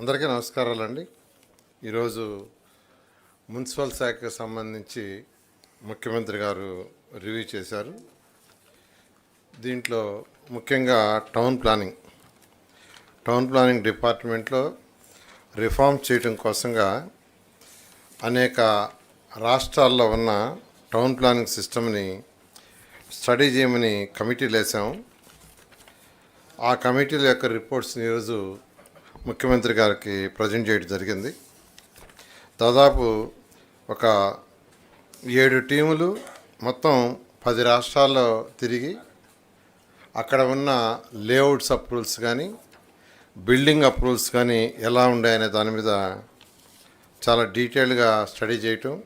అందరికీ నమస్కారాలండి. ఈరోజు మున్సిపల్ శాఖకు సంబంధించి ముఖ్యమంత్రి గారు రివ్యూ చేశారు. దీంట్లో ముఖ్యంగా టౌన్ ప్లానింగ్. టౌన్ ప్లానింగ్ డిపార్ట్మెంట్లో రిఫార్మ్ చేయటం కోసంగా అనేక రాష్ట్రాల్లో ఉన్న టౌన్ ప్లానింగ్ సిస్టమ్ని స్టడీ చేయమని కమిటీలు వేసాము ఆ కమిటీల యొక్క రిపోర్ట్స్ని ఈరోజు ముఖ్యమంత్రి గారికి ప్రజెంట్ చేయడం జరిగింది. దాదాపు ఒక ఏడు టీములు మొత్తం పది రాష్ట్రాల్లో తిరిగి అక్కడ ఉన్న లేఅవుట్స్ అప్రూవల్స్ కానీ బిల్డింగ్ అప్రూవల్స్ కానీ ఎలా ఉన్నాయనే దాని మీద చాలా డీటెయిల్గా స్టడీ చేయటం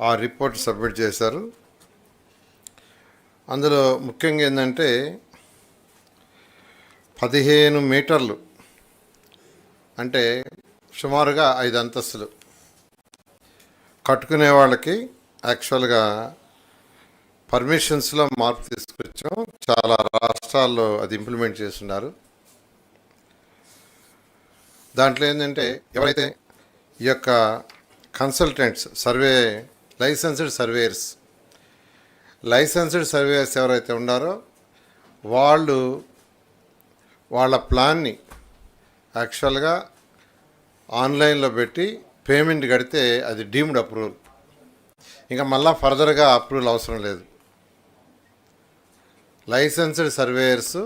ఆ రిపోర్ట్ సబ్మిట్ చేశారు. అందులో ముఖ్యంగా ఏంటంటే పదిహేను మీటర్లు అంటే సుమారుగా ఐదు అంతస్తులు. కట్టుకునే వాళ్ళకి యాక్చువల్గా పర్మిషన్స్లో మార్పు తీసుకొచ్చాం. చాలా రాష్ట్రాల్లో అది ఇంప్లిమెంట్ చేస్తున్నారు. దాంట్లో ఏంటంటే ఎవరైతే ఈ యొక్క consultants survey licensed surveyors licensed surveyors ఎవరైతే ఉన్నారో వాళ్ళు వాళ్ళ ప్లాన్ని యాక్చువల్గా ఆన్లైన్లో పెట్టి పేమెంట్ కడితే అది డీమ్డ్ అప్రూవల్. ఇంకా మళ్ళా ఫర్దర్గా అప్రూవల్ అవసరం లేదు. లైసెన్స్డ్ సర్వేయర్స్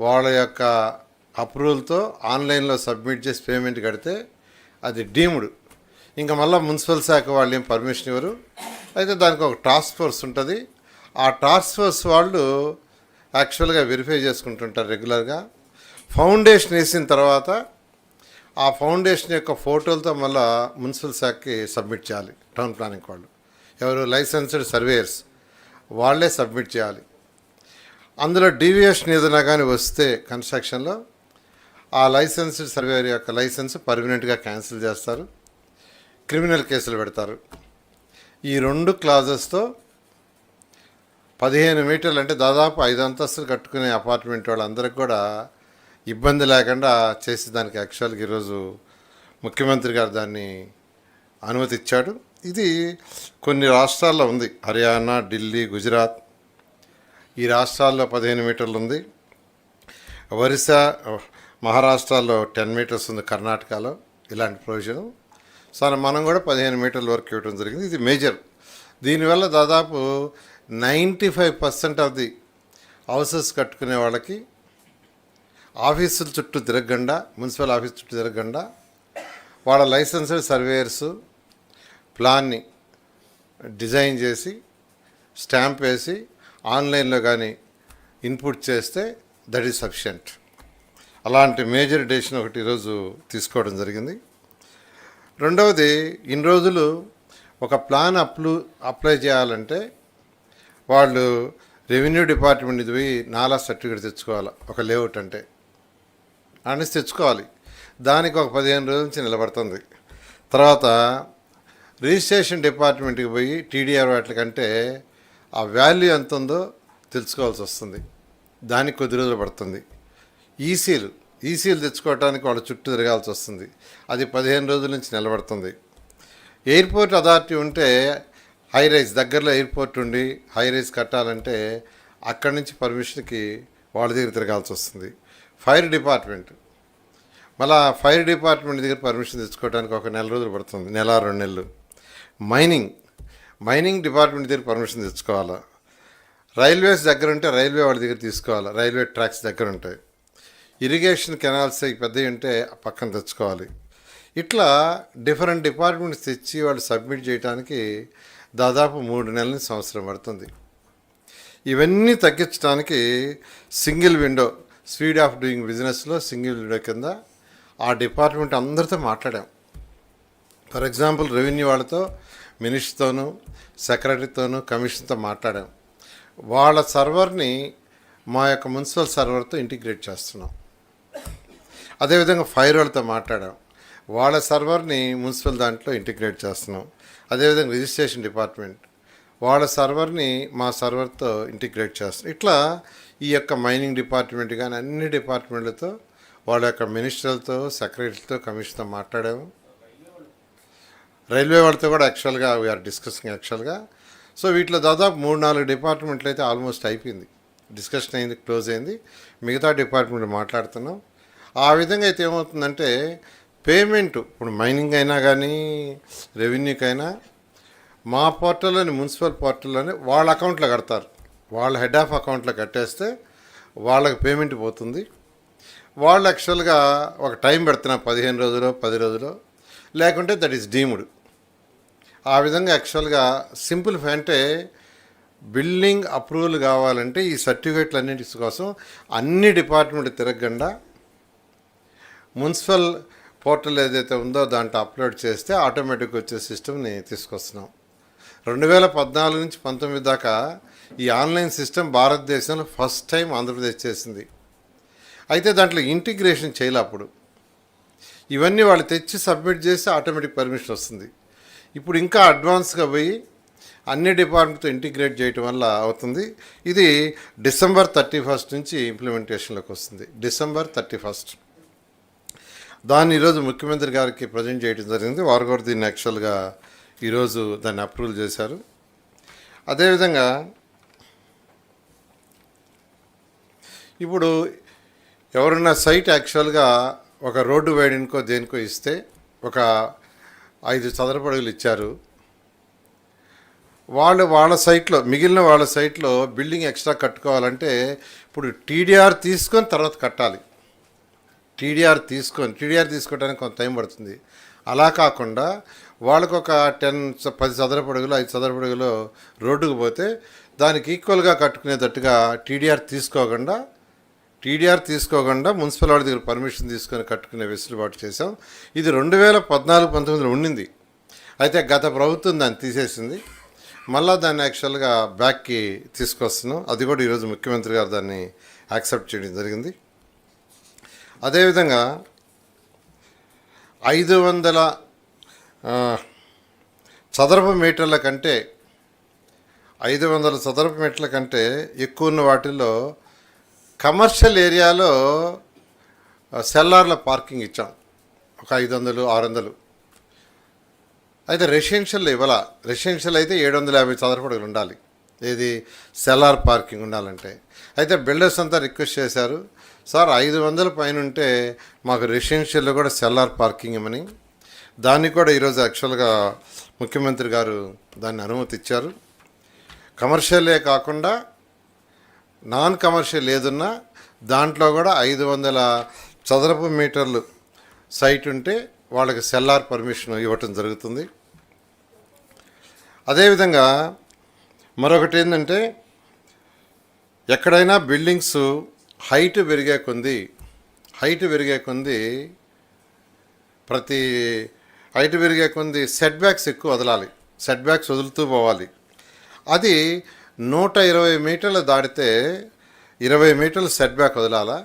వాళ్ళ యొక్క అప్రూవల్తో ఆన్లైన్లో సబ్మిట్ చేసి పేమెంట్ కడితే అది డీమ్డ్. ఇంకా మళ్ళీ మున్సిపల్ శాఖ వాళ్ళు ఏం పర్మిషన్ ఇవ్వరు. అయితే దానికి ఒక టాస్క్ ఫోర్స్ ఉంటుంది. ఆ టాస్క్ ఫోర్స్ వాళ్ళు యాక్చువల్గా వెరిఫై చేసుకుంటుంటారు రెగ్యులర్గా. ఫౌండేషన్ వేసిన తర్వాత ఆ ఫౌండేషన్ యొక్క ఫోటోలతో మళ్ళా మున్సిపల్ శాఖకి సబ్మిట్ చేయాలి టౌన్ ప్లానింగ్ వాళ్ళు. ఎవరు? Licensed surveyors. వాళ్ళే సబ్మిట్ చేయాలి. అందులో డీవియేషన్ ఏదైనా కానీ వస్తే కన్స్ట్రక్షన్లో ఆ లైసెన్స్డ్ సర్వేయర్ యొక్క లైసెన్స్ పర్మనెంట్గా క్యాన్సిల్ చేస్తారు. క్రిమినల్ కేసులు పెడతారు. ఈ రెండు క్లాజెస్తో పదిహేను మీటర్లు అంటే దాదాపు ఐదు అంతస్తులు కట్టుకునే అపార్ట్మెంట్ వాళ్ళందరికీ కూడా ఇబ్బంది లేకుండా చేసి దానికి యాక్చువల్గా ఈరోజు ముఖ్యమంత్రి గారు దాన్ని అనుమతి ఇచ్చాడు ఇది కొన్ని రాష్ట్రాల్లో ఉంది. హర్యానా ఢిల్లీ గుజరాత్ ఈ రాష్ట్రాల్లో పదిహేను మీటర్లు ఉంది. ఒరిస్సా మహారాష్ట్రలో టెన్ మీటర్స్ ఉంది కర్ణాటకలో ఇలాంటి ప్రొవిజన్. సో మనం కూడా పదిహేను మీటర్ల వరకు ఇవ్వడం జరిగింది. ఇది మేజర్. దీనివల్ల దాదాపు ninety five percent of the houses కట్టుకునే వాళ్ళకి ఆఫీసుల చుట్టూ తిరగకుండా మున్సిపల్ ఆఫీస్ చుట్టూ తిరగకుండా వాళ్ళ లైసెన్స్డ్ సర్వేయర్స్ ప్లాన్ని డిజైన్ చేసి స్టాంప్ వేసి ఆన్లైన్లో కానీ ఇన్పుట్ చేస్తే దట్ ఈస్ సఫిషియంట్ అలాంటి మేజర్ డెసిషన్ ఒకటి ఈరోజు తీసుకోవడం జరిగింది. రెండవది ఇన్ని రోజులు ఒక ప్లాన్ అప్లు అప్లై చేయాలంటే వాళ్ళు రెవెన్యూ డిపార్ట్మెంట్ ఇది పోయి నాలా సర్టిఫికేట్ తెచ్చుకోవాలి ఒక లేఅవుట్ అంటే. అనేసి తెచ్చుకోవాలి. దానికి ఒక పదిహేను రోజుల నుంచి నిలబడుతుంది. తర్వాత రిజిస్ట్రేషన్ డిపార్ట్మెంట్కి పోయి టీడీఆర్ వాటికంటే ఆ వాల్యూ ఎంత ఉందో తెలుసుకోవాల్సి వస్తుంది. దానికి కొద్ది రోజులు పడుతుంది. ఈసీలు ఈసీలు తెచ్చుకోవడానికి వాళ్ళ చుట్టూ తిరగాల్సి వస్తుంది. అది పదిహేను రోజుల నుంచి నిలబడుతుంది. ఎయిర్పోర్ట్ అథారిటీ ఉంటే హై రైజ్ దగ్గరలో ఎయిర్పోర్ట్ ఉండి హై రైజ్ కట్టాలంటే అక్కడి నుంచి పర్మిషన్కి వాళ్ళ దగ్గర తిరగాల్సి వస్తుంది. Fire department. మళ్ళా ఫైర్ డిపార్ట్మెంట్ దగ్గర పర్మిషన్ తెచ్చుకోవడానికి ఒక నెల రోజులు పడుతుంది నెల రెండు నెలలు. మైనింగ్ మైనింగ్ డిపార్ట్మెంట్ దగ్గర పర్మిషన్ తెచ్చుకోవాలా? రైల్వేస్ దగ్గర ఉంటే రైల్వే వాళ్ళ దగ్గర తీసుకోవాలి? రైల్వే ట్రాక్స్ దగ్గర ఉంటాయి. ఇరిగేషన్ కెనాల్స్ పెద్దవి ఉంటే పక్కన తెచ్చుకోవాలి. ఇట్లా డిఫరెంట్ డిపార్ట్మెంట్స్ తెచ్చి వాళ్ళు సబ్మిట్ చేయడానికి దాదాపు మూడు నెలల సంవత్సరం పడుతుంది. ఇవన్నీ తగ్గించడానికి single window speed of doing బిజినెస్లో సింగిల్ విండో కింద ఆ డిపార్ట్మెంట్ అందరితో మాట్లాడాం. ఫర్ ఎగ్జాంపుల్ రెవెన్యూ వాళ్ళతో మినిస్టర్తోనూ సెక్రటరీతోనూ కమిషన్తో మాట్లాడాం. వాళ్ళ సర్వర్ని మా యొక్క మున్సిపల్ సర్వర్తో ఇంటిగ్రేట్ చేస్తున్నాం. అదేవిధంగా ఫైర్ వాళ్ళతో మాట్లాడాం. వాళ్ళ సర్వర్ని మున్సిపల్ దాంట్లో ఇంటిగ్రేట్ చేస్తున్నాం. అదేవిధంగా రిజిస్ట్రేషన్ డిపార్ట్మెంట్ వాళ్ళ సర్వర్ని మా సర్వర్తో ఇంటిగ్రేట్ చేస్తారు. ఇట్లా ఈ యొక్క మైనింగ్ డిపార్ట్మెంట్ కానీ అన్ని డిపార్ట్మెంట్లతో వాళ్ళ యొక్క మినిస్టర్లతో సెక్రటరీతో కమిషన్తో మాట్లాడాము. రైల్వే వాళ్ళతో కూడా యాక్చువల్గా వీఆర్ డిస్కసింగ్ యాక్చువల్గా. సో వీటిలో దాదాపు మూడు నాలుగు డిపార్ట్మెంట్లు అయితే ఆల్మోస్ట్ అయిపోయింది. డిస్కషన్ అయింది క్లోజ్ అయింది. మిగతా డిపార్ట్మెంట్ మాట్లాడుతున్నాం. ఆ విధంగా అయితే ఏమవుతుందంటే పేమెంట్ ఇప్పుడు మైనింగ్ అయినా కానీ రెవెన్యూకైనా మా పోర్టల్లోని మున్సిపల్ పోర్టల్లోని వాళ్ళ అకౌంట్లో కడతారు. వాళ్ళ హెడ్ ఆఫ్ అకౌంట్లో కట్టేస్తే వాళ్ళకి పేమెంట్ పోతుంది. వాళ్ళు యాక్చువల్గా ఒక టైం పెడుతున్నాం పదిహేను రోజులు పది రోజులు లేకుంటే దట్ ఈస్ డీమ్డ్. ఆ విధంగా యాక్చువల్గా సింపుల్ అంటే బిల్డింగ్ అప్రూవల్ కావాలంటే ఈ సర్టిఫికేట్లు అన్నింటి కోసం అన్ని డిపార్ట్మెంట్ తిరగకుండా మున్సిపల్ పోర్టల్ ఏదైతే ఉందో దాంట్లో అప్లోడ్ చేస్తే ఆటోమేటిక్ వచ్చే సిస్టమ్ని తీసుకొస్తున్నాం. రెండు వేల పద్నాలుగు నుంచి పంతొమ్మిది దాకా ఈ ఆన్లైన్ సిస్టమ్ భారతదేశంలో ఫస్ట్ టైం ఆంధ్రప్రదేశ్ చేసింది. అయితే దాంట్లో ఇంటిగ్రేషన్ చేయాలి అప్పుడు. ఇవన్నీ వాళ్ళు తెచ్చి సబ్మిట్ చేస్తే ఆటోమేటిక్ పర్మిషన్ వస్తుంది. ఇప్పుడు ఇంకా అడ్వాన్స్గా పోయి అన్ని డిపార్ట్మెంట్తో ఇంటిగ్రేట్ చేయటం వల్ల అవుతుంది. ఇది డిసెంబర్ థర్టీ ఫస్ట్ నుంచి ఇంప్లిమెంటేషన్లోకి వస్తుంది. December thirty first. దాన్ని ఈరోజు ముఖ్యమంత్రి గారికి ప్రజెంట్ చేయడం జరిగింది. వారు కూడా దీన్ని యాక్చువల్గా ఈరోజు దాన్ని అప్రూవల్ చేశారు. అదేవిధంగా ఇప్పుడు ఎవరైనా సైట్ యాక్చువల్గా ఒక రోడ్డు వేయడానికో దేనికో ఇస్తే ఒక ఐదు చదరపడుగులు ఇచ్చారు. వాళ్ళు వాళ్ళ సైట్లో మిగిలిన వాళ్ళ సైట్లో బిల్డింగ్ ఎక్స్ట్రా కట్టుకోవాలంటే ఇప్పుడు టీడీఆర్ తీసుకొని తర్వాత కట్టాలి. టీడీఆర్ తీసుకొని టీడీఆర్ తీసుకోవడానికి కొంత టైం పడుతుంది. అలా కాకుండా వాళ్ళకు ఒక టెన్ పది చదరపు అడుగులు ఐదు చదరపు అడుగులు రోడ్డుకు పోతే దానికి ఈక్వల్గా కట్టుకునేటట్టుగా టీడీఆర్ తీసుకోకుండా టీడీఆర్ తీసుకోకుండా మున్సిపల్ వాడి దగ్గర పర్మిషన్ తీసుకొని కట్టుకునే వెసులుబాటు చేశాం. ఇది రెండు వేల పద్నాలుగు పంతొమ్మిదిలో ఉండింది. అయితే గత ప్రభుత్వం దాన్ని తీసేసింది. మళ్ళా దాన్ని యాక్చువల్గా బ్యాక్కి తీసుకొస్తున్నాం. అది కూడా ఈరోజు ముఖ్యమంత్రి గారు దాన్ని యాక్సెప్ట్ చేయడం జరిగింది. అదేవిధంగా ఐదు వందల చదరపు మీటర్ల కంటే ఐదు వందల చదరపు మీటర్ల కంటే ఎక్కువ ఉన్న వాటిల్లో కమర్షియల్ ఏరియాలో సెల్లార్ల పార్కింగ్ ఇచ్చాం. ఒక ఐదు వందలు ఆరు వందలు. అయితే రెసిడెన్షియల్ ఇవ్వాల. రెసిడెన్షియల్ అయితే ఏడు వందల యాభై చదరపడుగులు ఉండాలి. ఏది? సెల్లార్ పార్కింగ్ ఉండాలంటే. అయితే బిల్డర్స్ అంతా రిక్వెస్ట్ చేశారు సార్ ఐదు వందల పైన ఉంటే మాకు రెసిడెన్షియల్లో కూడా సెల్లార్ పార్కింగ్ ఇవ్వని దాన్ని కూడా ఈరోజు యాక్చువల్గా ముఖ్యమంత్రి గారు దాన్ని అనుమతి ఇచ్చారు కమర్షియలే కాకుండా నాన్ కమర్షియల్ ఏదున్నా దాంట్లో కూడా ఐదు వందల చదరపు మీటర్లు సైట్ ఉంటే వాళ్ళకి సెల్లార్ పర్మిషన్ ఇవ్వటం జరుగుతుంది. అదేవిధంగా మరొకటి ఏంటంటే ఎక్కడైనా బిల్డింగ్స్ హైట్ పెరిగే కొంది హైట్ పెరిగే కొంది ప్రతి హైట్ పెరిగే కొంది సెట్ బ్యాక్స్ ఎక్కువ వదలాలి. సెట్ బ్యాక్స్ వదులుతూ పోవాలి. అది నూట ఇరవై మీటర్లు దాటితే ఇరవై మీటర్లు సెట్ బ్యాక్ వదలాలా?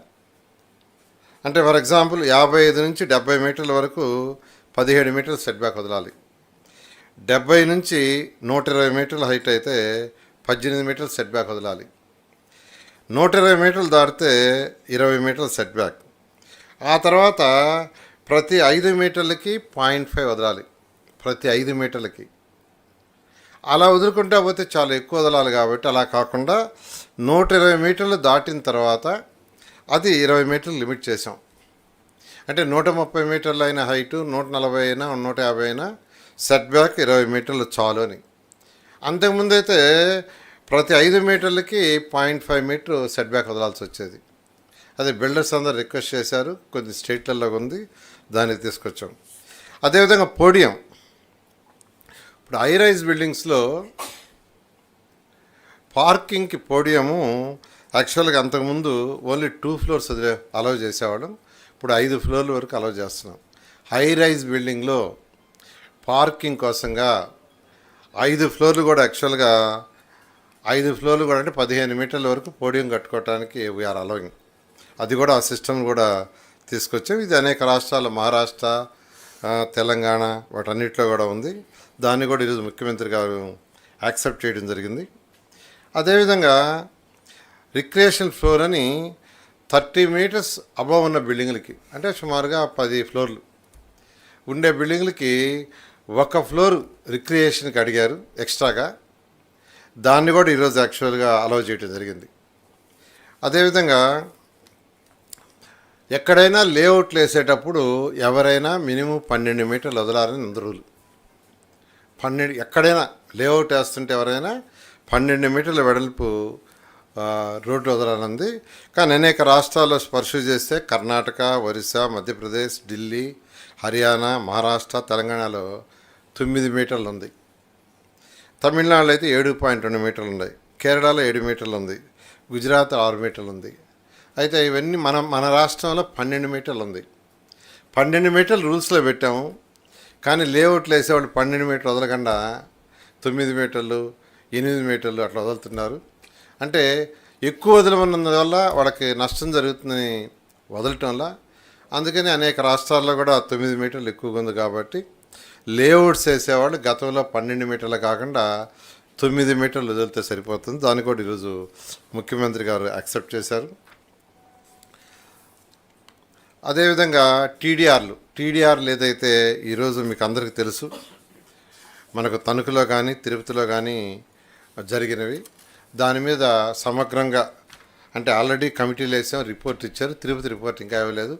అంటే ఫర్ ఎగ్జాంపుల్ యాభై ఐదు నుంచి డెబ్బై మీటర్ల వరకు పదిహేడు మీటర్ల సెట్ బ్యాక్ వదలాలి. డెబ్బై నుంచి నూట ఇరవై మీటర్ల హైట్ అయితే పద్దెనిమిది మీటర్ల సెట్ బ్యాక్ వదలాలి. నూట ఇరవై మీటర్లు దాటితే ఇరవై మీటర్ల సెట్ బ్యాక్ ఆ తర్వాత ప్రతి ఐదు మీటర్లకి పాయింట్ ఫైవ్ వదలాలి. ప్రతి ఐదు మీటర్లకి. అలా వదులుకుంటా పోతే చాలా ఎక్కువ వదలాలి కాబట్టి అలా కాకుండా నూట ఇరవై మీటర్లు దాటిన తర్వాత అది ఇరవై మీటర్లు లిమిట్ చేసాం. అంటే నూట ముప్పై మీటర్లు అయిన హైటు నూట నలభై అయినా నూట యాభై అయినా సెట్ బ్యాక్ ఇరవై మీటర్లు చాలు అని. అంతకుముందు అయితే ప్రతి ఐదు మీటర్లకి point five metre set back వదలాల్సి వచ్చేది. అది బిల్డర్స్ అందరు రిక్వెస్ట్ చేశారు. కొన్ని స్టేట్లలో ఉంది. దానికి తీసుకొచ్చాం. అదేవిధంగా పోడియం. ఇప్పుడు హై బిల్డింగ్స్లో పార్కింగ్కి పోడియము యాక్చువల్గా అంతకుముందు ఓన్లీ టూ ఫ్లోర్స్ అలౌ చేసేవాళ్ళం. ఇప్పుడు ఐదు ఫ్లోర్ల వరకు అలౌ చేస్తున్నాం. హై రైజ్ బిల్డింగ్లో పార్కింగ్ కోసంగా ఐదు ఫ్లోర్లు కూడా యాక్చువల్గా ఐదు ఫ్లోర్లు కూడా అంటే పదిహేను మీటర్ల వరకు పోడియం కట్టుకోవడానికి వీఆర్ అలౌయింగ్ అది కూడా ఆ సిస్టమ్ కూడా తీసుకొచ్చాం. ఇది అనేక రాష్ట్రాలు మహారాష్ట్ర తెలంగాణ వాటన్నిటిలో కూడా ఉంది. దాన్ని కూడా ఈరోజు ముఖ్యమంత్రి గారు యాక్సెప్ట్ చేయడం జరిగింది. అదేవిధంగా రిక్రియేషన్ ఫ్లోర్ అని థర్టీ మీటర్స్ అబవ్ ఉన్న బిల్డింగ్లకి అంటే సుమారుగా పది ఫ్లోర్లు ఉండే బిల్డింగ్లకి ఒక ఫ్లోర్ రిక్రియేషన్కి అడిగారు ఎక్స్ట్రాగా. దాన్ని కూడా ఈరోజు యాక్చువల్గా అలౌ చేయడం జరిగింది. అదేవిధంగా ఎక్కడైనా లేఅవుట్లు వేసేటప్పుడు ఎవరైనా మినిమం పన్నెండు మీటర్లు వదలాలని ఉంది రూల్. పన్నెండు ఎక్కడైనా లేఅవుట్ వేస్తుంటే ఎవరైనా పన్నెండు మీటర్ల వెడల్పు రోడ్లు రోడ్డు వదలాలంది కానీ అనేక రాష్ట్రాల్లో స్పర్శ చేస్తే కర్ణాటక ఒరిస్సా మధ్యప్రదేశ్ ఢిల్లీ హర్యానా మహారాష్ట్ర తెలంగాణలో తొమ్మిది మీటర్లు ఉంది. తమిళనాడులో అయితే ఏడు పాయింట్ రెండు మీటర్లు ఉన్నాయి. కేరళలో ఏడు మీటర్లు ఉంది. గుజరాత్ ఆరు మీటర్లు ఉంది. అయితే ఇవన్నీ మన మన రాష్ట్రంలో పన్నెండు మీటర్లు ఉంది. పన్నెండు మీటర్లు రూల్స్లో పెట్టాము. కానీ లేఅవుట్లు వేసేవాళ్ళు పన్నెండు మీటర్లు వదలకుండా తొమ్మిది మీటర్లు ఎనిమిది మీటర్లు అట్లా వదులుతున్నారు. అంటే ఎక్కువ వదలమన్నందువల్ల వాళ్ళకి నష్టం జరుగుతుందని వదలటం వల్ల అందుకని అనేక రాష్ట్రాల్లో కూడా తొమ్మిది మీటర్లు ఎక్కువగా ఉంది కాబట్టి లేఅవుట్స్ వేసేవాళ్ళు గతంలో పన్నెండు మీటర్లు కాకుండా తొమ్మిది మీటర్లు వదిలితే సరిపోతుంది. దాన్ని కూడా ఈరోజు ముఖ్యమంత్రి గారు యాక్సెప్ట్ చేశారు. అదేవిధంగా టీడీఆర్లు టీడీఆర్లు ఏదైతే ఈరోజు మీకు అందరికీ తెలుసు మనకు తణుకులో కానీ తిరుపతిలో కానీ జరిగినవి. దాని మీద సమగ్రంగా అంటే ఆల్రెడీ కమిటీలు వేసాం రిపోర్ట్ ఇచ్చారు తిరుపతి రిపోర్ట్ ఇంకా ఇవ్వలేదు.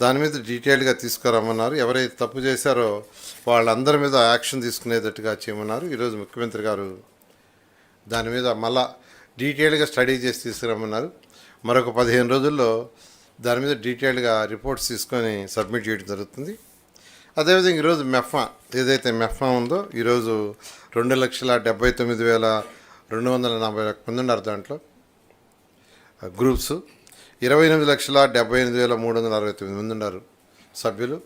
దాని మీద డీటెయిల్గా తీసుకురమ్మన్నారు. ఎవరైతే తప్పు చేశారో వాళ్ళందరి మీద యాక్షన్ తీసుకునేటట్టుగా చేయమన్నారు. ఈరోజు ముఖ్యమంత్రి గారు దాని మీద మళ్ళా డీటెయిల్గా స్టడీ చేసి తీసుకురమ్మన్నారు. మరొక పదిహేను రోజుల్లో దాని మీద డీటెయిల్డ్గా రిపోర్ట్స్ తీసుకొని సబ్మిట్ చేయడం జరుగుతుంది. అదేవిధంగా ఈరోజు మెఫ్మా ఏదైతే మెఫ్మా ఉందో ఈరోజు రెండు లక్షల డెబ్బై తొమ్మిది వేల రెండు వందల నలభై ఒక్క మంది ఉన్నారు దాంట్లో. గ్రూప్స్. ఇరవై ఎనిమిది లక్షల డెబ్బై ఎనిమిది వేల మూడు వందల అరవై తొమ్మిది మంది ఉన్నారు సభ్యులు.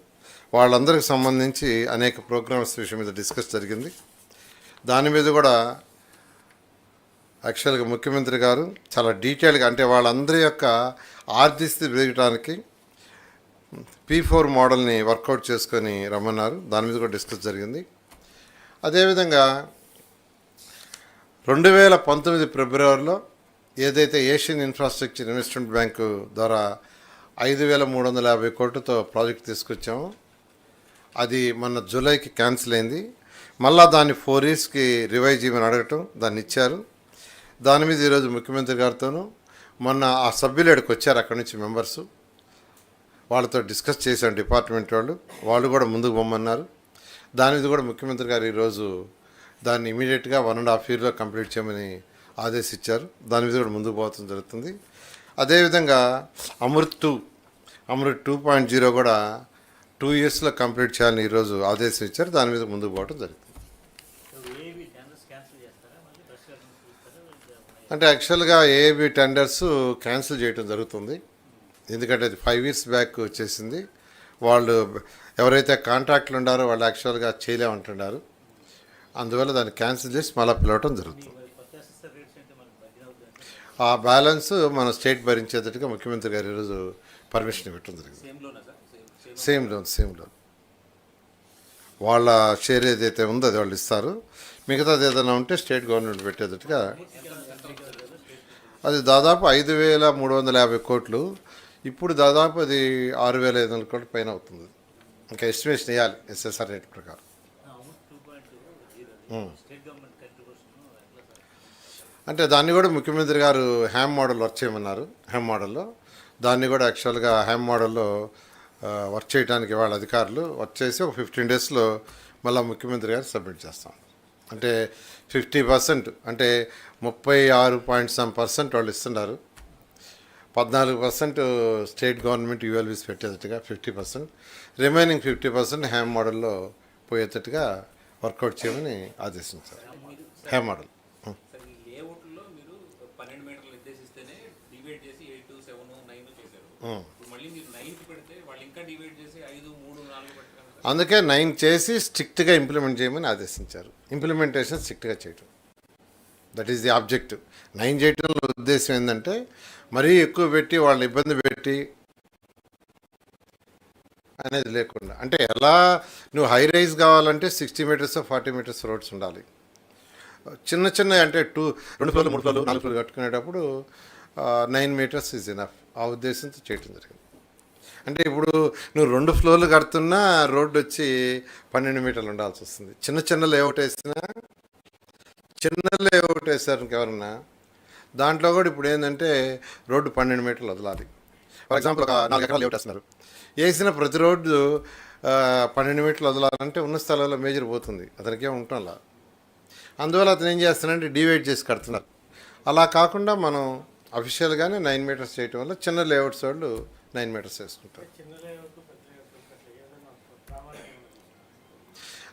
వాళ్ళందరికి సంబంధించి అనేక ప్రోగ్రామ్స్ విషయం మీద డిస్కస్ జరిగింది. దాని మీద కూడా యాక్చువల్గా ముఖ్యమంత్రి గారు చాలా డీటెయిల్గా అంటే వాళ్ళందరి యొక్క ఆర్థిక స్థితి పెరగడానికి పీ ఫోర్ మోడల్ని వర్కౌట్ చేసుకొని రమ్మన్నారు. దాని మీద కూడా డిస్కస్ జరిగింది. అదేవిధంగా రెండు వేల పంతొమ్మిది ఫిబ్రవరిలో ఏదైతే ఏషియన్ ఇన్ఫ్రాస్ట్రక్చర్ ఇన్వెస్ట్మెంట్ బ్యాంకు ద్వారా ఐదు వేల మూడు వందల యాభై కోట్లతో ప్రాజెక్ట్ తీసుకొచ్చాము అది మొన్న జూలైకి క్యాన్సిల్ అయింది. మళ్ళా దాన్ని ఫోర్ ఇయర్స్కి రివైజ్ చేయమని అడగటం దాన్ని ఇచ్చారు. దాని మీద ఈరోజు ముఖ్యమంత్రి గారితోనూ మొన్న ఆ సభ్యులు ఇక్కడికి వచ్చారు అక్కడి నుంచి మెంబర్సు. వాళ్ళతో డిస్కస్ చేశాం డిపార్ట్మెంట్ వాళ్ళు. వాళ్ళు కూడా ముందుకు పొమ్మన్నారు దాని మీద కూడా ముఖ్యమంత్రి గారు ఈరోజు దాన్ని ఇమీడియట్గా వన్ అండ్ హాఫ్ ఇయర్లో కంప్లీట్ చేయమని ఆదేశించారు. దాని మీద కూడా ముందుకు పోవడం జరుగుతుంది. అదేవిధంగా Amrut two Amrut two point zero కూడా టూ ఇయర్స్లో కంప్లీట్ చేయాలని ఈరోజు ఆదేశం ఇచ్చారు దాని మీద ముందుకు పోవడం జరుగుతుంది ఏవి టెండర్స్ క్యాన్సిల్ చేస్తారా మళ్ళీ ఫ్రెష్గా ఇస్తారా అంటే యాక్చువల్గా ఏబి టెండర్స్ క్యాన్సిల్ చేయడం జరుగుతుంది. ఎందుకంటే అది ఫైవ్ ఇయర్స్ బ్యాక్ వచ్చేసింది. వాళ్ళు ఎవరైతే కాంట్రాక్ట్లు ఉండారో వాళ్ళు యాక్చువల్గా చేయలేమంటున్నారు. అందువల్ల దాన్ని క్యాన్సిల్ చేసి మళ్ళీ పిలవటం జరుగుతుంది. ఆ బ్యాలెన్స్ మన స్టేట్ భరించేటట్టుగా ముఖ్యమంత్రి గారు ఈరోజు పర్మిషన్ ఇవ్వటం జరిగింది. సేమ్ లోనా sir? Same same same loan same loan వాళ్ళ షేర్ ఏదైతే ఉందో అది వాళ్ళు ఇస్తారు. మిగతాది ఏదైనా ఉంటే స్టేట్ గవర్నమెంట్ పెట్టేటట్టుగా అది దాదాపు ఐదు వేల మూడు వందల యాభై కోట్లు. ఇప్పుడు దాదాపు అది ఆరు వేల ఐదు వందల కోట్ల పైన అవుతుంది. ఇంకా ఎస్టిమేషన్ వేయాలి ఎస్ఎస్ఆర్ రేట్ ప్రకారం. అంటే దాన్ని కూడా ముఖ్యమంత్రి గారు హ్యామ్ మోడల్ వర్క్ చేయమన్నారు హ్యామ్ మోడల్లో దాన్ని కూడా యాక్చువల్గా హ్యామ్ మోడల్లో వర్క్ చేయడానికి వాళ్ళ అధికారులు వర్క్ చేసి ఒక ఫిఫ్టీన్ డేస్లో మళ్ళీ ముఖ్యమంత్రి గారు సబ్మిట్ చేస్తాం. అంటే ఫిఫ్టీ పర్సెంట్ అంటే ముప్పై ఆరు పాయింట్ సమ్ పర్సెంట్ వాళ్ళు ఇస్తున్నారు. పద్నాలుగు percent state government ULBs పెట్టేటట్టుగా fifty percent remaining fifty percent HAM మోడల్లో పోయేటట్టుగా వర్కౌట్ చేయమని ఆదేశించారు. HAM model. మళ్ళీ మీరు నైన్కి పెడితే వాళ్ళు ఇంకా డివైడ్ చేసి ఐదు మూడు నాలుగు పెట్టారు కదా అందుకే నైన్ చేసి స్ట్రిక్ట్గా ఇంప్లిమెంట్ చేయమని ఆదేశించారు. ఇంప్లిమెంటేషన్ స్ట్రిక్ట్గా చేయటం. That is the objective nine చేయటంలో ఉద్దేశం ఏంటంటే మరీ ఎక్కువ పెట్టి వాళ్ళని ఇబ్బంది పెట్టి అనేది లేకుండా అంటే ఎలా నువ్వు హై రైజ్ కావాలంటే sixty metres forty metres roads ఉండాలి. చిన్న చిన్న అంటే టూ రెండు ఫ్లోర్లు మూడు ఫ్లోర్లు నాలుగు ఫ్లోర్లు కట్టుకునేటప్పుడు నైన్ మీటర్స్ ఈజ్ ఇనఫ్ ఆ ఉద్దేశంతో చేయటం జరిగింది. అంటే ఇప్పుడు నువ్వు రెండు ఫ్లోర్లు కడుతున్నా రోడ్డు వచ్చి పన్నెండు మీటర్లు ఉండాల్సి వస్తుంది. చిన్న చిన్న లేఅవుట్ వేసినా చిన్న లేఅవుట్ వేసారు ఇంకెవరన్నా దాంట్లో కూడా ఇప్పుడు ఏంటంటే రోడ్డు పన్నెండు మీటర్లు వదలాలి. ఫర్ ఎగ్జాంపుల్ ఒక నాలుగు ఎకరాలు లేఅవుట్ వేస్తున్నారు. వేసిన ప్రతి రోడ్డు పన్నెండు మీటర్లు వదలాలంటే ఉన్న స్థలాల్లో మేజర్ పోతుంది. అతనికే ఉంటుంలా అందువల్ల అతను ఏం చేస్తున్నాడంటే డివైడ్ చేసి కడుతున్నారు. అలా కాకుండా మనం అఫీషియల్గానే నైన్ మీటర్స్ చేయటం వల్ల చిన్న లేఅవుట్స్ వాళ్ళు నైన్ మీటర్స్ వేసుకుంటారు.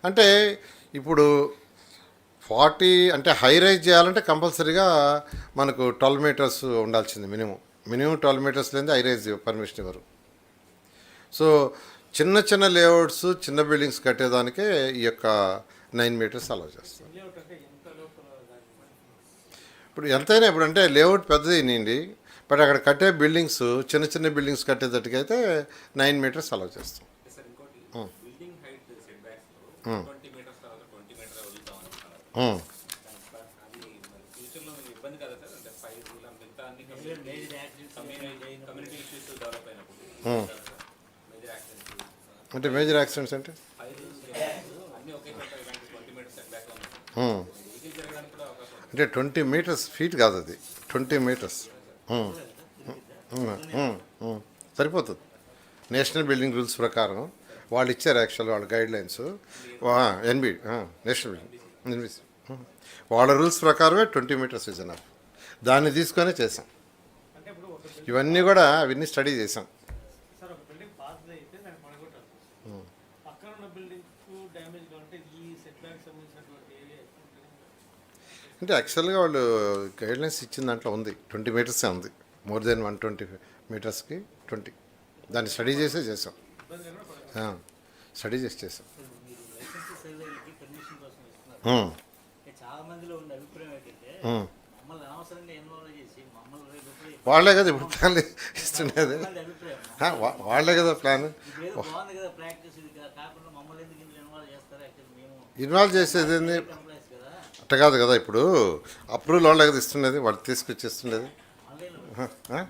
అంటే ఇప్పుడు ఫార్టీ అంటే హై రైజ్ చేయాలంటే కంపల్సరీగా మనకు ట్వెల్వ్ మీటర్స్ ఉండాల్సింది మినిమం. మినిమం ట్వెల్వ్ మీటర్స్ లేని హై రైజ్ పర్మిషన్ ఇవ్వరు. సో చిన్న చిన్న లేఅవుట్స్ చిన్న బిల్డింగ్స్ కట్టేదానికే ఈ యొక్క నైన్ మీటర్స్ అలౌ చేస్తారు. ఇప్పుడు ఎంతైనా ఇప్పుడు అంటే లేఅవుట్ పెద్దది నిండి బట్ అక్కడ కట్టే బిల్డింగ్స్ చిన్న చిన్న బిల్డింగ్స్ కట్టేటట్టుకైతే నైన్ మీటర్స్ అలౌ చేస్తాం. అంటే major accidents community issues develop అయినప్పుడు. మేజర్ యాక్సిడెంట్స్ అంటే అంటే? ట్వంటీ మీటర్స్ ఫీట్ కాదు అది. ట్వంటీ మీటర్స్ సరిపోతుంది. నేషనల్ బిల్డింగ్ రూల్స్ ప్రకారం వాళ్ళు ఇచ్చారు యాక్చువల్ వాళ్ళ guidelines NB national building. NB వాళ్ళ రూల్స్ ప్రకారమే ట్వంటీ మీటర్స్ ఇస్ ఎనఫ్ దాన్ని తీసుకొనే చేసాం ఇవన్నీ కూడా అవన్నీ స్టడీ చేసాం సార్ ఒక బిల్డింగ్ పాత అయితే దాన్ని పడగొట్టాలి పక్కన ఉన్న బిల్డింగ్కు డ్యామేజ్ కావాలంటే ఈ సెట్ బ్యాక్ సంబంధించినటువంటి ఏరియా ఎక్కువ ఉంటుంది. అంటే యాక్చువల్గా వాళ్ళు గైడ్ లైన్స్ ఇచ్చిన దాంట్లో ఉంది. ట్వంటీ మీటర్సే ఉంది. మోర్ దెన్ వన్ ట్వంటీ మీటర్స్కి ట్వంటీ దాన్ని స్టడీ చేసే చేసాం. స్టడీ చేసి చేసాం. వాళ్ళే కదా ఇప్పుడు ప్లాన్ ఇస్తుండేది వాళ్ళ కదా ప్లాన్. ఇన్వాల్వ్ చేసేది అట్ట కాదు కదా ఇప్పుడు? అప్రూవల్ వాళ్ళే కదా ఇస్తుండేది వాళ్ళు టౌన్ ప్లాన్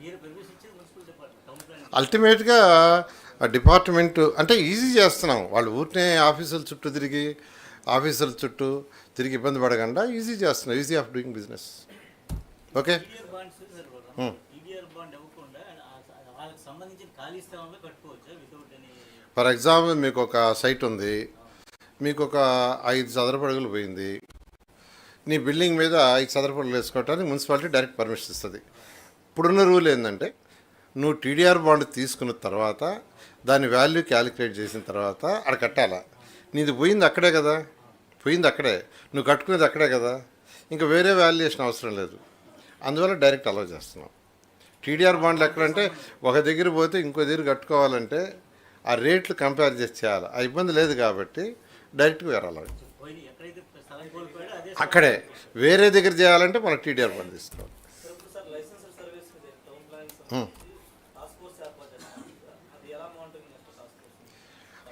అల్టిమేట్గా డిపార్ట్మెంట్ అంటే ఈజీ చేస్తున్నాం. వాళ్ళు ఊరినే ఆఫీసుల చుట్టూ తిరిగి ఆఫీసుల చుట్టూ తిరిగి ఇబ్బంది పడకుండా ఈజీ చేస్తున్నాం. Easy of doing business. Okay? For example మీకు ఒక సైట్ ఉంది. మీకు ఒక ఐదు చదరపు అడుగులు పోయింది. నీ బిల్డింగ్ మీద ఐదు చదరపు వేసుకోవటానికి మున్సిపాలిటీ డైరెక్ట్ పర్మిషన్ ఇస్తుంది. ఇప్పుడున్న రూల్ ఏంటంటే నువ్వు టీడీఆర్ బాండ్ తీసుకున్న తర్వాత దాని వాల్యూ క్యాలిక్యులేట్ చేసిన తర్వాత అక్కడ కట్టాలా? నీది పోయింది అక్కడే కదా. పోయింది అక్కడే. నువ్వు కట్టుకునేది అక్కడే కదా. ఇంకా వేరే వాల్యుయేషన్ అవసరం లేదు. అందువల్ల డైరెక్ట్ అలౌ చేస్తున్నాం. టీడీఆర్ బాండ్లు ఎక్కడంటే ఒక దగ్గర పోతే ఇంకో దగ్గర కట్టుకోవాలంటే ఆ రేట్లు కంపేర్ చేసి చేయాలి. ఆ ఇబ్బంది లేదు కాబట్టి డైరెక్ట్గా వేరాలి అక్కడే వేరే దగ్గర చేయాలంటే మనం టీడీఆర్ బాండ్ తీసుకోవాలి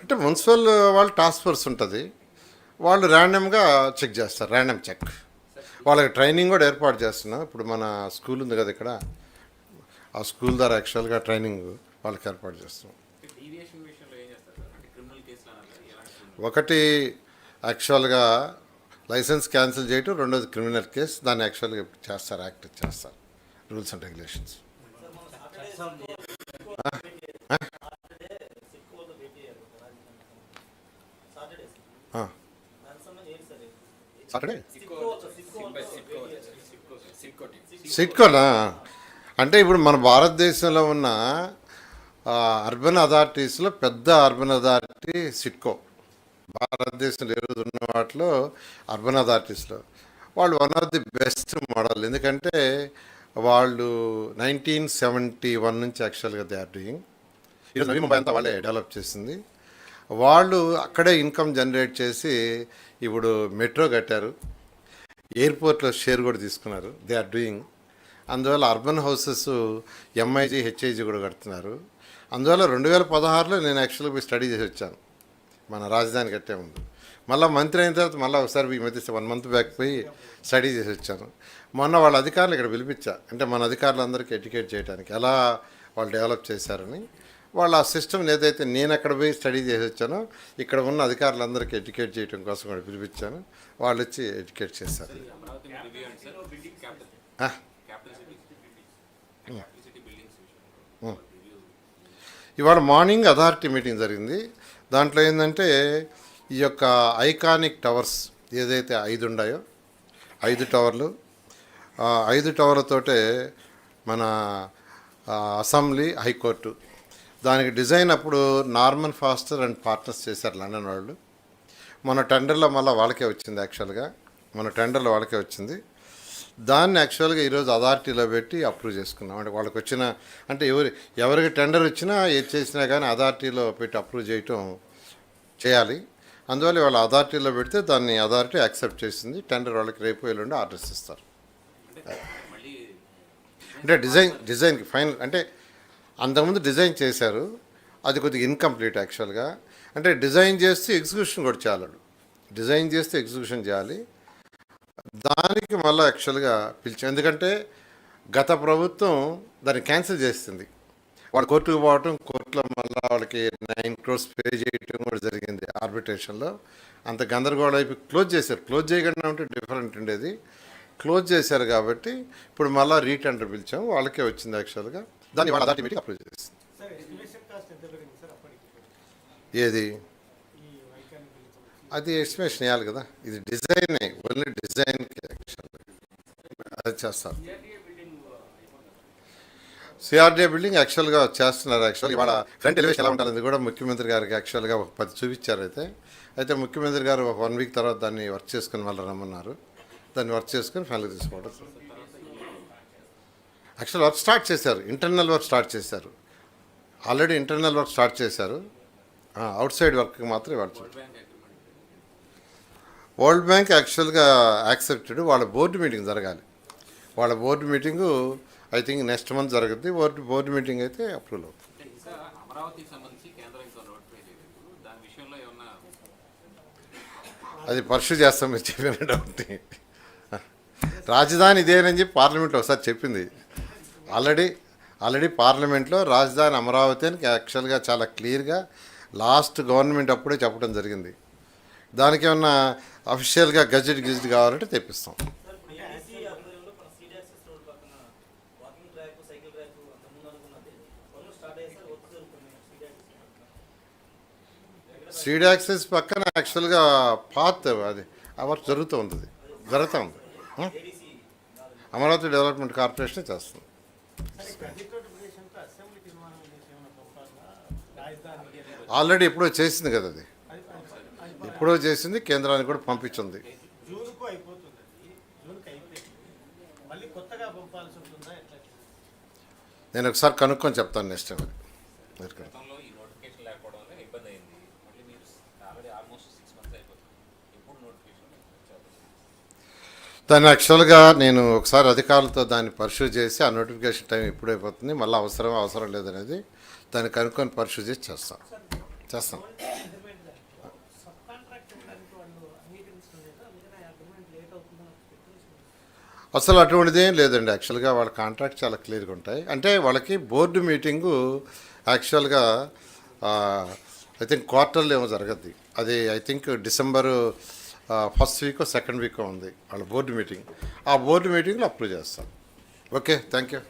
అంటే మున్సిపల్ వాళ్ళు టాస్క్ ఫోర్స్ ఉంటుంది. వాళ్ళు ర్యాండమ్గా చెక్ చేస్తారు ర్యాండమ్ చెక్. వాళ్ళకి ట్రైనింగ్ కూడా ఏర్పాటు చేస్తున్నాం. ఇప్పుడు మన స్కూల్ ఉంది కదా ఇక్కడ. ఆ స్కూల్ ద్వారా యాక్చువల్గా ట్రైనింగ్ వాళ్ళకి ఏర్పాటు చేస్తున్నాం? ఒకటి యాక్చువల్గా లైసెన్స్ క్యాన్సిల్ చేయటం రెండోది క్రిమినల్ కేసు. దాన్ని యాక్చువల్గా చేస్తారు యాక్ట్ చేస్తారు. Rules and regulations. సాటర్డే సిట్కోనా అంటే ఇప్పుడు మన భారతదేశంలో ఉన్న అర్బన్ అథారిటీస్లో పెద్ద అర్బన్ అథారిటీ సిట్కో భారతదేశంలో ఏ రోజు ఉన్న వాటిలో అర్బన్ అథారిటీస్లో వాళ్ళు one of the best model ఎందుకంటే వాళ్ళు నైన్టీన్ సెవెంటీ వన్ నుంచి యాక్చువల్గా దే ఆర్ డూయింగ్ ఈరోజు నవీ ముంబై అంతా వాళ్ళే డెవలప్ చేసింది. వాళ్ళు అక్కడే ఇన్కమ్ జనరేట్ చేసి ఇప్పుడు మెట్రో కట్టారు. ఎయిర్పోర్ట్లో షేర్ కూడా తీసుకున్నారు. దే ఆర్ డూయింగ్ అందువల్ల అర్బన్ హౌసెస్ ఎంఐజీ హెచ్ఐజీ కూడా కడుతున్నారు. అందువల్ల రెండు వేల పదహారులో నేను యాక్చువల్గా స్టడీ చేసి వచ్చాను. మన రాజధాని కట్టే ఉంది మళ్ళీ మంత్రి అయిన తర్వాత మళ్ళీ ఒకసారి ఈ మధ్య వన్ మంత్ బ్యాక్ పోయి స్టడీ చేసి వచ్చాను. మొన్న వాళ్ళ అధికారులు ఇక్కడ పిలిపించా. అంటే మన అధికారులందరికీ ఎడ్యుకేట్ చేయడానికి ఎలా వాళ్ళు డెవలప్ చేశారని. వాళ్ళ ఆ సిస్టమ్ని ఏదైతే నేను అక్కడ పోయి స్టడీ చేసి వచ్చానో ఇక్కడ ఉన్న అధికారులందరికీ ఎడ్యుకేట్ చేయడం కోసం కూడా పిలిపించాను. వాళ్ళు వచ్చి ఎడ్యుకేట్ చేశారు. ఇవాళ మార్నింగ్ అథారిటీ మీటింగ్ జరిగింది. దాంట్లో ఏంటంటే ఈ యొక్క ఐకానిక్ టవర్స్ ఏదైతే ఐదు ఉన్నాయో ఐదు టవర్లు ఐదు టవర్లతోటే మన అసెంబ్లీ హైకోర్టు దానికి డిజైన్ అప్పుడు నార్మన్ ఫాస్టర్ అండ్ పార్ట్నర్స్ చేశారు లండన్ వాళ్ళు. మన టెండర్లో మళ్ళీ వాళ్ళకే వచ్చింది యాక్చువల్గా. మన టెండర్లో వాళ్ళకే వచ్చింది. దాన్ని యాక్చువల్గా ఈరోజు అథారిటీలో పెట్టి అప్రూవ్ చేసుకున్నాం. అంటే వాళ్ళకి వచ్చిన అంటే ఎవరి ఎవరికి టెండర్ వచ్చినా ఏది చేసినా కానీ అథారిటీలో పెట్టి అప్రూవ్ చేయటం చేయాలి. అందువల్ల వాళ్ళ అథారిటీలో పెడితే దాన్ని అథారిటీ యాక్సెప్ట్ చేసింది. టెండర్ వాళ్ళకి రేపు ఎల్లుండి ఆర్డర్స్ ఇస్తారు. అంటే డిజైన్ డిజైన్కి ఫైనల్ అంటే అంతకుముందు డిజైన్ చేశారు. అది కొద్దిగా ఇన్కంప్లీట్ యాక్చువల్గా అంటే డిజైన్ చేస్తే ఎగ్జిక్యూషన్ కూడా చేయాలి డిజైన్ చేస్తే ఎగ్జిక్యూషన్ చేయాలి. దానికి మళ్ళీ యాక్చువల్గా పిలిచి ఎందుకంటే గత ప్రభుత్వం దాన్ని క్యాన్సిల్ చేస్తుంది వాళ్ళు కోర్టుకు పోవటం కోర్టులో మళ్ళీ వాళ్ళకి నైన్ క్రోర్స్ పే చేయటం కూడా జరిగింది ఆర్బిట్రేషన్లో. అంత గందరగోళం అయిపోయి క్లోజ్ చేశారు. క్లోజ్ చేయకుండా ఉంటే డిఫరెంట్ ఉండేది. క్లోజ్ చేశారు కాబట్టి ఇప్పుడు మళ్ళీ రీటెండర్ పిలిచాం వాళ్ళకే వచ్చింది యాక్చువల్గా. దాన్ని వాళ్ళ అప్రూవ్ చేసింది. ఏది? అది ఎస్టిమేషన్ వేయాలి కదా. ఇది డిజైన్ ఓన్లీ డిజైన్కి అది చేస్తారు సిఆర్డీఏ బిల్డింగ్ యాక్చువల్గా చేస్తున్నారు యాక్చువల్గా ఇవాళ ఫ్రంట్ ఎలివేషన్ ఎలా ఉంటుంది కూడా ముఖ్యమంత్రి గారికి యాక్చువల్గా ఒక పది చూపించారు అయితే. అయితే ముఖ్యమంత్రి గారు ఒక వన్ వీక్ తర్వాత దాన్ని వర్క్ చేసుకుని వాళ్ళు రమ్మన్నారు. దాన్ని వర్క్ చేసుకుని ఫైనల్ తీసుకోవడం. యాక్చువల్ వర్క్ స్టార్ట్ చేశారు. ఇంటర్నల్ వర్క్ స్టార్ట్ చేశారు. ఆల్రెడీ ఇంటర్నల్ వర్క్ స్టార్ట్ చేశారు. అవుట్ సైడ్ వర్క్ మాత్రం ఇవాళ వరల్డ్ బ్యాంక్ యాక్చువల్గా యాక్సెప్టెడ్ వాళ్ళ బోర్డు మీటింగ్ జరగాలి. వాళ్ళ board meeting I think next month జరుగుతుంది బోర్డు బోర్డు మీటింగ్ అయితే అప్రూవల్ అవుతుంది. అది పర్షు చేస్తాం మీరు చెప్పిన డౌట్. రాజధాని ఇదేనని చెప్పి పార్లమెంట్లో ఒకసారి చెప్పింది. ఆల్రెడీ ఆల్రెడీ పార్లమెంట్లో రాజధాని అమరావతి అని యాక్చువల్గా చాలా క్లియర్గా లాస్ట్ గవర్నమెంట్ అప్పుడే చెప్పడం జరిగింది. దానికి ఏమన్నా అఫీషియల్గా గజెట్ గిజెట్ కావాలంటే తెప్పిస్తాం. సీడ్ యాక్సెస్ పక్కన యాక్చువల్గా పాత్ అది ఆ జరుగుతూ ఉంటుంది. జరుగుతూ ఉంది అమరావతి డెవలప్మెంట్ కార్పొరేషన్ చేస్తుంది. ఆల్రెడీ ఎప్పుడో చేసింది కదా అది. ఎప్పుడో చేసింది కేంద్రానికి కూడా పంపించింది. నేను ఒకసారి కనుక్కొని చెప్తాను నెక్స్ట్ టైం. దాన్ని యాక్చువల్గా నేను ఒకసారి అధికారులతో దాన్ని పర్సూ చేసి ఆ నోటిఫికేషన్ టైం ఎప్పుడు అయిపోతుంది మళ్ళీ అవసరం అవసరం లేదనేది దాన్ని కనుక్కొని పర్సూ చేసి చేస్తాం చేస్తాం అసలు అటువంటిది ఏం లేదండి. యాక్చువల్గా వాళ్ళ కాంట్రాక్ట్ చాలా క్లియర్గా ఉంటాయి. అంటే వాళ్ళకి బోర్డు మీటింగు యాక్చువల్గా ఐ థింక్ క్వార్టర్లో ఏమో జరగద్ది. అది I think December first week second week ఉంది వాళ్ళ బోర్డు మీటింగ్. ఆ బోర్డు మీటింగ్లో అప్రూవ్ చేస్తాం. Okay thank you